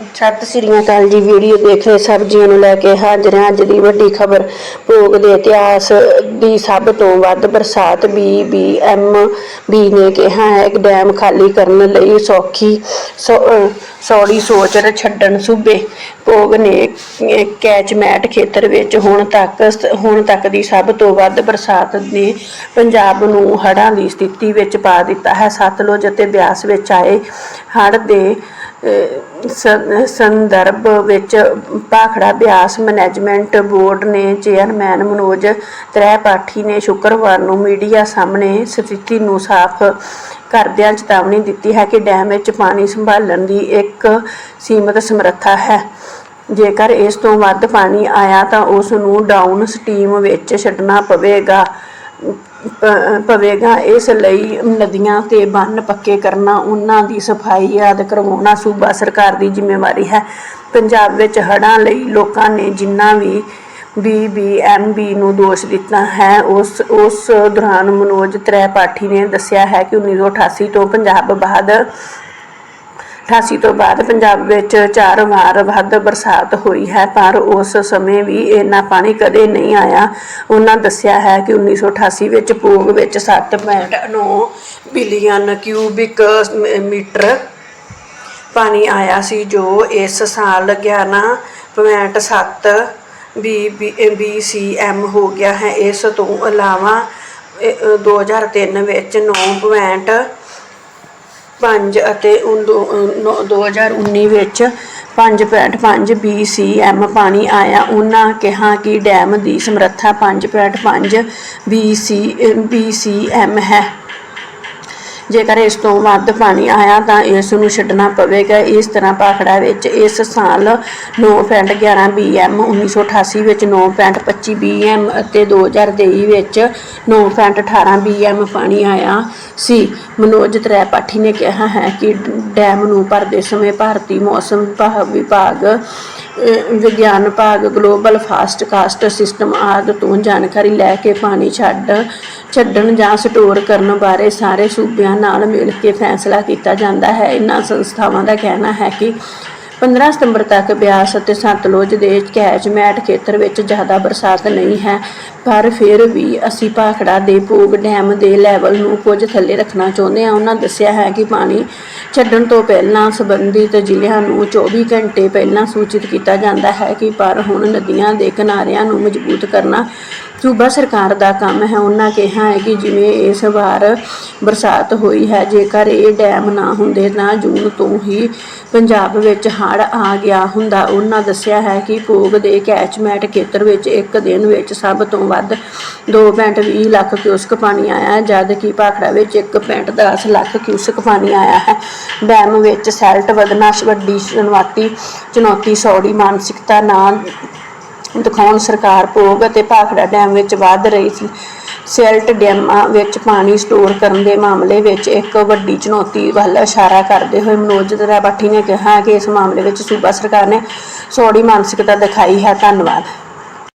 ਸਤਿ ਸ੍ਰੀ ਅਕਾਲ ਜੀ, ਵੀਡੀਓ ਦੇਖ ਰਹੇ ਸਬਜ਼ੀਆਂ ਨੂੰ ਲੈ ਕੇ ਹਾਜ਼ਰ ਹਾਂ। ਅੱਜ ਦੀ ਵੱਡੀ ਖਬਰ, ਭੋਗ ਦੇ ਇਤਿਹਾਸ ਦੀ ਸਭ ਤੋਂ ਵੱਧ ਬਰਸਾਤ ਬੀ ਬੀ ਐਮ ਬੀ ਨੇ ਕਿਹਾ ਹੈ। ਕਿ ਡੈਮ ਖਾਲੀ ਕਰਨ ਲਈ ਸੌਖੀ ਸੌੜੀ ਸੋਚ ਛੱਡਣ ਸੂਬੇ। ਭੋਗ ਨੇ ਕੈਚਮੈਟ ਖੇਤਰ ਵਿੱਚ ਹੁਣ ਤੱਕ ਹੁਣ ਤੱਕ ਦੀ ਸਭ ਤੋਂ ਵੱਧ ਬਰਸਾਤ ਨੇ ਪੰਜਾਬ ਨੂੰ ਹੜ੍ਹਾਂ ਦੀ ਸਥਿਤੀ ਵਿੱਚ ਪਾ ਦਿੱਤਾ ਹੈ। ਸਤਲੁਜ ਅਤੇ ਬਿਆਸ ਵਿੱਚ ਆਏ ਹੜ੍ਹ ਦੇ ਸੰਦਰਭ ਵਿੱਚ ਭਾਖੜਾ ਬਿਆਸ ਮੈਨੇਜਮੈਂਟ ਬੋਰਡ ਨੇ ਚੇਅਰਮੈਨ ਮਨੋਜ ਤ੍ਰੈਪਾਠੀ ਨੇ ਸ਼ੁੱਕਰਵਾਰ ਨੂੰ ਮੀਡੀਆ ਸਾਹਮਣੇ ਸਥਿਤੀ ਨੂੰ ਸਾਫ਼ ਕਰਦਿਆਂ ਚੇਤਾਵਨੀ ਦਿੱਤੀ ਹੈ ਕਿ ਡੈਮ ਵਿੱਚ ਪਾਣੀ ਸੰਭਾਲਣ ਦੀ ਇੱਕ ਸੀਮਤ ਸਮਰੱਥਾ ਹੈ। ਜੇਕਰ ਇਸ ਤੋਂ ਵੱਧ ਪਾਣੀ ਆਇਆ ਤਾਂ ਉਸ ਨੂੰ ਡਾਊਨ ਸਟ੍ਰੀਮ ਵਿੱਚ ਛੱਡਣਾ ਪਵੇਗਾ। ਪਵੇਗਾ। ਇਸ ਲਈ ਨਦੀਆਂ ਤੇ ਬੰਨ ਪੱਕੇ ਕਰਨਾ, ਉਹਨਾਂ ਦੀ ਸਫ਼ਾਈ ਯਾਦ ਕਰਵਾਉਣਾ ਸੂਬਾ ਸਰਕਾਰ ਦੀ ਜ਼ਿੰਮੇਵਾਰੀ ਹੈ। ਪੰਜਾਬ ਵਿੱਚ ਹੜ੍ਹਾਂ ਲਈ ਲੋਕਾਂ ਨੇ ਜਿੰਨਾ ਵੀ ਬੀਬੀਐਮਬੀ ਨੂੰ ਦੋਸ਼ ਦਿੱਤਾ ਹੈ, ਉਸ ਉਸ ਦੌਰਾਨ ਮਨੋਜ ਤ੍ਰੈਪਾਠੀ ਨੇ ਦੱਸਿਆ ਹੈ ਕਿ 1988 ਤੋਂ ਪੰਜਾਬ ਬਾਅਦ 88 ਤੋਂ ਬਾਅਦ ਪੰਜਾਬ ਵਿੱਚ ਚਾਰ ਵਾਰ ਵੱਧ ਬਰਸਾਤ ਹੋਈ ਹੈ ਪਰ ਉਸ ਸਮੇਂ ਵੀ ਇੰਨਾ ਪਾਣੀ ਕਦੇ ਨਹੀਂ ਆਇਆ ਉਹਨਾਂ ਦੱਸਿਆ ਹੈ ਕਿ 1988 ਵਿੱਚ ਭੋਗ ਵਿੱਚ 7.9 ਬਿਲੀਅਨ ਕਿਊਬਿਕ ਮੀਟਰ ਪਾਣੀ ਆਇਆ ਸੀ ਜੋ ਇਸ ਸਾਲ 11.7 ਬੀਸੀਐਮ ਹੋ ਗਿਆ ਹੈ ਇਸ ਤੋਂ ਇਲਾਵਾ ਇਹ, ਅ, 2003 ਵਿੱਚ 9. ਪੰਜ ਅਤੇ ਉਨ ਦੋ- ਅਹ ਨੌ- 2019 ਵਿੱਚ 5.5 BCM ਪਾਣੀ ਆਇਆ। ਉਨ੍ਹਾਂ ਕਿਹਾ ਕਿ ਡੈਮ ਦੀ ਸਮਰੱਥਾ 5.5 BC BCM ਹੈ। ਜੇਕਰ ਇਸ ਤੋਂ ਵੱਧ ਪਾਣੀ ਆਇਆ ਤਾਂ ਇਸ ਨੂੰ ਛੱਡਣਾ ਪਵੇਗਾ। ਇਸ ਤਰ੍ਹਾਂ ਭਾਖੜਾ ਵਿੱਚ ਇਸ ਸਾਲ 9.11 ਬੀਐਮ 1988 ਵਿੱਚ 9.25 ਬੀਐਮ ਅਤੇ 2023 ਵਿੱਚ 9.18 ਬੀਐਮ ਪਾਣੀ ਆਇਆ ਸੀ। ਮਨੋਜ ਤ੍ਰੈਪਾਠੀ ਨੇ ਕਿਹਾ ਹੈ ਕਿ ਡੈਮ ਨੂੰ ਭਰਦੇ ਸਮੇਂ ਭਾਰਤੀ ਮੌਸਮ ਵਿਭਾਗ ਵਿਗਿਆਨ ਵਿਭਾਗ ਗਲੋਬਲ ਫਾਸਟ ਕਾਸਟ ਸਿਸਟਮ ਆਦਿ ਤੋਂ ਜਾਣਕਾਰੀ ਲੈ ਕੇ ਪਾਣੀ ਛੱਡ, ਛੱਡਣ ਜਾਂ ਸਟੋਰ ਕਰਨ ਬਾਰੇ ਸਾਰੇ ਸੂਬਿਆਂ ਨਾਲ ਮਿਲ ਕੇ ਫੈਸਲਾ ਕੀਤਾ ਜਾਂਦਾ ਹੈ। ਇਹਨਾਂ ਸੰਸਥਾਵਾਂ ਦਾ ਕਹਿਣਾ ਹੈ ਕਿ 15 ਸਤੰਬਰ ਤੱਕ ਬਿਆਸ ਅਤੇ ਸਤਲੁਜ ਦੇ ਕੈਚਮੈਟ ਖੇਤਰ ਵਿੱਚ ਜ਼ਿਆਦਾ ਬਰਸਾਤ ਨਹੀਂ ਹੈ, ਪਰ ਫਿਰ ਵੀ ਅਸੀਂ ਭਾਖੜਾ ਦੇ ਭੋਗ ਡੈਮ ਦੇ ਲੈਵਲ ਨੂੰ ਕੁਝ ਥੱਲੇ ਰੱਖਣਾ ਚਾਹੁੰਦੇ ਹਾਂ। ਉਹਨਾਂ ਦੱਸਿਆ ਹੈ ਕਿ ਪਾਣੀ ਛੱਡਣ ਤੋਂ ਪਹਿਲਾਂ ਸੰਬੰਧਿਤ ਜ਼ਿਲ੍ਹਿਆਂ ਨੂੰ 24 ਘੰਟੇ ਪਹਿਲਾਂ ਸੂਚਿਤ ਕੀਤਾ ਜਾਂਦਾ ਹੈ ਕਿ ਪਰ ਹੁਣ ਨਦੀਆਂ ਦੇ ਕਿਨਾਰਿਆਂ ਨੂੰ ਮਜ਼ਬੂਤ ਕਰਨਾ ਸੂਬਾ ਸਰਕਾਰ ਦਾ ਕੰਮ ਹੈ, ਉਹਨਾਂ ਕਿਹਾ ਹੈ ਕਿ ਜਿਵੇਂ ਇਸ ਵਾਰ ਬਰਸਾਤ ਹੋਈ ਹੈ, ਜੇਕਰ ਇਹ ਡੈਮ ਨਾ ਹੁੰਦੇ ਤਾਂ ਜੂਨ ਤੋਂ ਹੀ ਪੰਜਾਬ ਵਿੱਚ ਹੜ੍ਹ ਆ ਗਿਆ ਹੁੰਦਾ। ਉਹਨਾਂ ਦੱਸਿਆ ਹੈ ਕਿ ਭੋਗ ਦੇ ਕੈਚਮੈਟ ਖੇਤਰ ਵਿੱਚ ਇੱਕ ਦਿਨ ਵਿੱਚ ਸਭ ਤੋਂ ਵੱਧ 2.20 ਲੱਖ ਕਿਊਸਕ ਪਾਣੀ ਆਇਆ ਹੈ ਜਦ ਕਿ ਭਾਖੜਾ ਵਿੱਚ 1.10 ਲੱਖ ਕਿਊਸਕ ਪਾਣੀ ਆਇਆ ਹੈ। ਡੈਮ ਵਿੱਚ ਸੈਲਟ ਵਧਣਾ ਵੱਡੀ ਸ਼ੁਰੂਆਤੀ ਚੁਣੌਤੀ ਸੌੜੀ ਮਾਨਸਿਕਤਾ ਨਾਲ ਦਿਖਾਉਣ ਸਰਕਾਰ ਭੋਗ ਅਤੇ ਭਾਖੜਾ ਡੈਮ ਵਿੱਚ ਵੱਧ ਰਹੀ ਸੀ। ਸੈਲਟ ਡੈਮਾਂ ਵਿੱਚ ਪਾਣੀ ਸਟੋਰ ਕਰਨ ਦੇ ਮਾਮਲੇ ਵਿੱਚ ਇੱਕ ਵੱਡੀ ਚੁਣੌਤੀ ਵੱਲ ਇਸ਼ਾਰਾ ਕਰਦੇ ਹੋਏ ਮਨੋਜ ਤ੍ਰਿਪਾਠੀ ਨੇ ਕਿਹਾ ਕਿ ਇਸ ਮਾਮਲੇ ਵਿੱਚ ਸੂਬਾ ਸਰਕਾਰ ਨੇ ਸੌੜੀ ਮਾਨਸਿਕਤਾ ਦਿਖਾਈ ਹੈ। ਧੰਨਵਾਦ।